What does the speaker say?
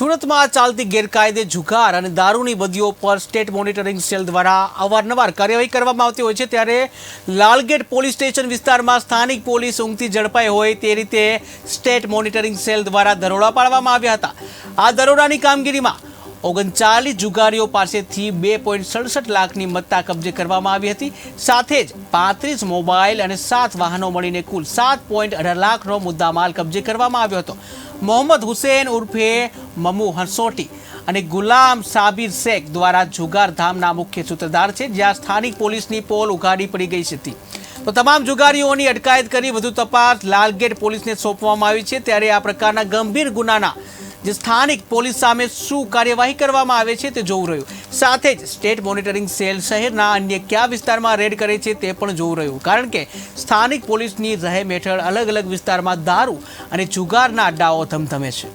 સુરતમાં ચાલતી ગેરકાયદે જુગાર અને દારૂની બદીઓ પર સ્ટેટ મોનિટરિંગ સેલ દ્વારા અવારનવાર કાર્યવાહી કરવામાં આવતી હોય છે, ત્યારે લાલગેટ પોલીસ સ્ટેશન વિસ્તારમાં સ્થાનિક પોલીસ ઊંઘથી ઝડપાઈ હોય તે રીતે સ્ટેટ મોનિટરિંગ સેલ દ્વારા દરોડા પાડવામાં આવ્યા હતા. આ દરોડાની કામગીરીમાં ઓગણચાલીસ જુગારીઓ પાસેથી બે પોઈન્ટ સડસઠ લાખની મત્તા કબજે કરવામાં આવી હતી. સાથે જ પાંત્રીસ મોબાઈલ અને સાત વાહનો મળીને કુલ સાત પોઈન્ટ અઢાર લાખનો મુદ્દામાલ કબજે કરવામાં આવ્યો હતો. મોહમ્મદ હુસેન ઉર્ફે મમુ હંસોટી અને ગુલામ સાબિર શેખ દ્વારા જુગાર ધામના મુખ્ય સૂત્રધાર છે, જ્યાં સ્થાનિક પોલીસની પોલ ઉઘાડી પડી ગઈ હતી તો તમામ જુગારીઓની અટકાયત કરી વધુ તપાસ લાલગેટ પોલીસને સોંપવામાં આવી છે, ત્યારે આ પ્રકારના ગંભીર ગુનાના જે સ્થાનિક પોલીસ સામે શું કાર્યવાહી કરવામાં આવે છે તે જોવું રહ્યું. સાથે જ સ્ટેટ મોનિટરિંગ સેલ શહેરના અન્ય કયા વિસ્તારમાં રેડ કરે છે તે પણ જોવું રહ્યું. કારણ કે સ્થાનિક પોલીસની રહેમ હેઠળ અલગ અલગ વિસ્તારમાં દારૂ અને જુગારના અડ્ડાઓ ધમધમે છે.